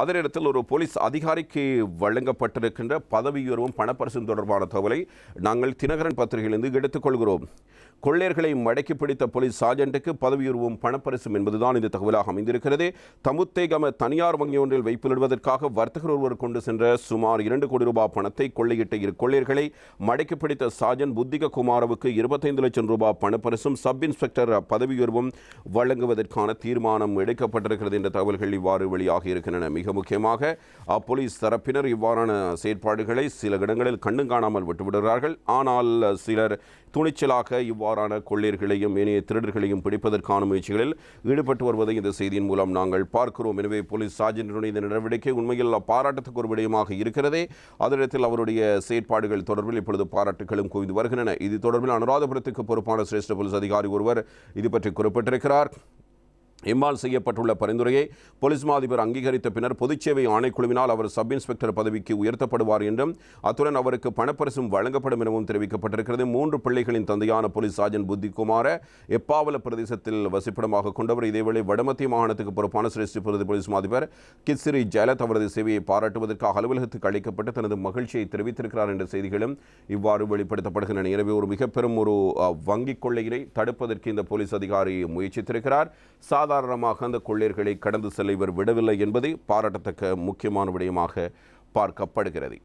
அதே நேரத்தில் ஒரு போலீஸ் அதிகாரிக்கு வழங்கப்பட்டிருக்கின்ற பதவியுயர்வும் பணப்பரிசும் தொடர்பான தகவலை நாங்கள் தினகரன் பத்திரிகையிலிருந்து எடுத்துக்கொள்கிறோம் கொள்ளையர்களை மடக்கி பிடித்த போலீஸ் சார்ஜென்ட்டுக்கு பதவியுயர்வும் பணப்பரிசும் என்பதுதான் இந்த தகவலாக அமைந்திருக்கிறது. தமுத்தேகம தனியார் வங்கி ஒன்றில் வைப்பிலிடுவதற்காக வர்த்தகர் ஒருவர் கொண்டு சென்ற சுமார் இரண்டு கோடி ரூபாய் பணத்தை கொள்ளையிட்ட இரு கொள்ளையர்களை மடக்கி பிடித்த சார்ஜன் புத்திக குமாரவுக்கு இருபத்தைந்து லட்சம் ரூபாய் பணப்பரிசும் சப் இன்ஸ்பெக்டர் பதவியுயர்வும் வழங்குவதற்கான தீர்மானம் எடுக்கப்பட்டிருக்கிறது என்ற தகவல்கள் இவ்வாறு வெளியாகி இருக்கின்றன மிக முக்கியமாக அப்போலீஸ் தரப்பினர் இவ்வாறான செயற்பாடுகளை சில இடங்களில் கண்டும் காணாமல் விட்டுவிடுகிறார்கள். ஆனால் சிலர் துணிச்சலாக இவ்வாறான கொள்ளையர்களையும் ஏனைய திருடர்களையும் பிடிப்பதற்கான முயற்சிகளில் ஈடுபட்டு வருவதை இந்த செய்தியின் மூலம் நாங்கள் பார்க்கிறோம். எனவே போலீஸ் சார்ஜென்டினுடைய இந்த நடவடிக்கை உண்மையில் பாராட்டத்துக்கு ஒரு விடயமாக இருக்கிறதே. அதனிடத்தில் அவருடைய செயற்பாடுகள் தொடர்பில் இப்பொழுது பாராட்டுகளும் குவிந்து வருகின்றன. இது தொடர்பில் அனுராதபுரத்துக்கு பொறுப்பான சிரேஷ்ட போலீஸ் அதிகாரி ஒருவர் இது பற்றி குறிப்பிட்டிருக்கிறார். இம்மால் செய்யப்பட்டுள்ள பரிந்துரையை போலீஸ் மாதிபர் அங்கீகரித்த பின்னர் பொதுச்சேவை ஆணைக்குழுவினால் அவர் சப் இன்ஸ்பெக்டர் பதவிக்கு உயர்த்தப்படுவார் என்றும் அத்துடன் அவருக்கு பணப்பரிசும் வழங்கப்படும் எனவும் தெரிவிக்கப்பட்டிருக்கிறது. மூன்று பிள்ளைகளின் தந்தையான போலீஸ் சார்ஜன் புத்திகுமார எப்பாவல பிரதேசத்தில் வசிப்பிடமாக கொண்டவர். இதேவேளை வடமத்திய மாகாணத்துக்கு பொறுப்பான சிரேஷ்ட பிரதி போலீஸ் மாதிபர் கித்சிரி ஜெயலத் அவரது சேவையை பாராட்டுவதற்காக அலுவலகத்துக்கு அளிக்கப்பட்டு தனது மகிழ்ச்சியை தெரிவித்திருக்கிறார் என்ற செய்திகளும் இவ்வாறு வெளிப்படுத்தப்படுகின்றன. எனவே ஒரு மிக பெரும் ஒரு வங்கிக் கொள்ளையினை தடுப்பதற்கு இந்த போலீஸ் அதிகாரி முயற்சித்திருக்கிறார். சாதாரணமாக அந்த கொள்ளையர்களை கடந்து செல்ல இவர் விடவில்லை என்பதே பாராட்டத்தக்க முக்கியமான விடயமாக பார்க்கப்படுகிறது.